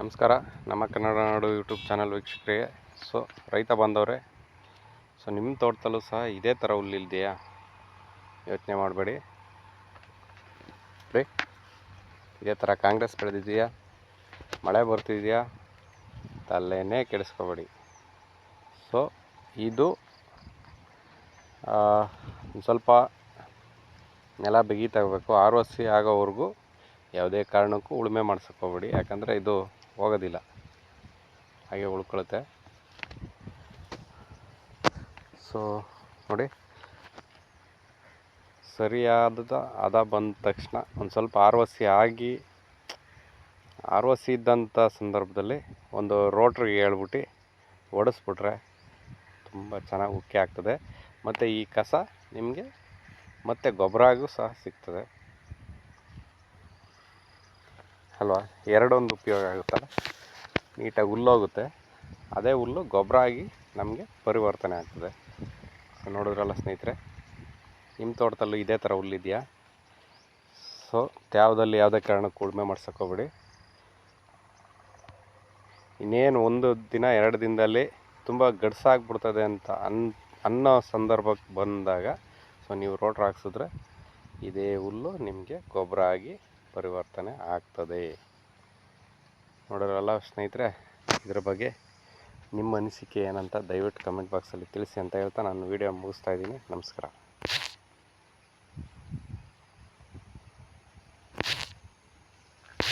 ನಮಸ್ಕಾರ. ನಮ್ಮ ಕನ್ನಡ ನಾಡು YouTube channel ವೀಕ್ಷಕರಿಗೆ ಸೊ ರೈತ ಬಾಂಧವ್ರೆ, ಸೊ ನಿಮ್ಮ ತೋಟದಲ್ಲೂ ಸಹ ಇದೇ ಥರ ಹುಲ್ಲಿಲ್ದೆಯಾ ಯೋಚನೆ ಮಾಡಬೇಡಿ. ರೀ, ಇದೇ ಥರ ಕಾಂಗ್ರೆಸ್ ಬೆಳೆದಿದೆಯಾ ಮಳೆ ಬರ್ತಿದೆಯಾ? ತಲೆನೇ ಕೆಡಿಸ್ಕೋಬೇಡಿ. ಸೊ, ಇದು ಸ್ವಲ್ಪ ನೆಲ ಬಿಗಿತಾಗಬೇಕು ಆರ್ವಸಿ ಆರು ಆಗೋವರೆಗೂ ಯಾವುದೇ ಕಾರಣಕ್ಕೂ ಉಳುಮೆ ಮಾಡಿಸ್ಕೋಬೇಡಿ. ಯಾಕಂದರೆ ಇದು ಹೋಗೋದಿಲ್ಲ. ಹಾಗೆ ಉಳ್ಕೊಳುತ್ತೆ. ಸೊ ನೋಡಿ. ಸರಿಯಾದ ಹದ ಬಂದ ತಕ್ಷಣ ಒಂದು ಸ್ವಲ್ಪ ಆರ್ ಸಿ ಆಗಿ, ಆರ್ ಇದ್ದಂಥ ಸಂದರ್ಭದಲ್ಲಿ ಒಂದು ರೋಟ್ರಿಗೆ ಹೇಳ್ಬಿಟ್ಟು ಓಡಿಸ್ಬಿಟ್ರೆ ತುಂಬ ಚೆನ್ನಾಗಿ ಉಕ್ಕಿ ಆಗ್ತದೆ. ಮತ್ತು ಈ ಕಸ ನಿಮಗೆ ಮತ್ತೆ ಗೊಬ್ಬರ ಆಗೂ ಸಹ ಸಿಗ್ತದೆ. ಅಲ್ವಾ? ಎರಡೊಂದು ಉಪಯೋಗ ಆಗುತ್ತಲ್ಲ? ನೀಟಾಗಿ ಹುಲ್ಲೋಗುತ್ತೆ. ಅದೇ ಹುಲ್ಲು ಗೊಬ್ಬರ ಆಗಿ ನಮಗೆ ಪರಿವರ್ತನೆ ಆಗ್ತದೆ. ನೋಡಿದ್ರಲ್ಲ ಸ್ನೇಹಿತರೆ? ನಿಮ್ಮ ತೋಟದಲ್ಲೂ ಇದೇ ಥರ ಹುಲ್ಲಿದೆಯಾ? ಸೊ, ತ್ಯಾವದಲ್ಲಿ ಯಾವುದೇ ಕಾರಣಕ್ಕೂ ಉಳುಮೆ ಮಾಡ್ಸಕ್ಕೆ ಹೋಗ್ಬೇಡಿ. ಇನ್ನೇನು ಒಂದು ದಿನ, ಎರಡು ದಿನದಲ್ಲಿ ತುಂಬ ಗಡ್ಸಾಗ್ಬಿಡ್ತದೆ ಅಂತ ಅನ್, ಅನ್ನೋ ಸಂದರ್ಭಕ್ಕೆ ಬಂದಾಗ, ಸೊ, ನೀವು ರೋಟ್ರ್ ಹಾಕ್ಸಿದ್ರೆ ಇದೇ ಹುಲ್ಲು ನಿಮಗೆ ಗೊಬ್ಬರ ಆಗಿ ಪರಿವರ್ತನೆ ಆಗ್ತದೆ. ನೋಡೋರಲ್ಲ ಸ್ನೇಹಿತರೆ, ಇದ್ರ ಬಗ್ಗೆ ನಿಮ್ಮ ಅನಿಸಿಕೆ ಏನಂತ ದಯವಿಟ್ಟು ಕಮೆಂಟ್ ಬಾಕ್ಸಲ್ಲಿ ತಿಳಿಸಿ ಅಂತ ಹೇಳ್ತಾ ನಾನು ವೀಡಿಯೋ ಮುಗಿಸ್ತಾ ಇದ್ದೀನಿ. ನಮಸ್ಕಾರ.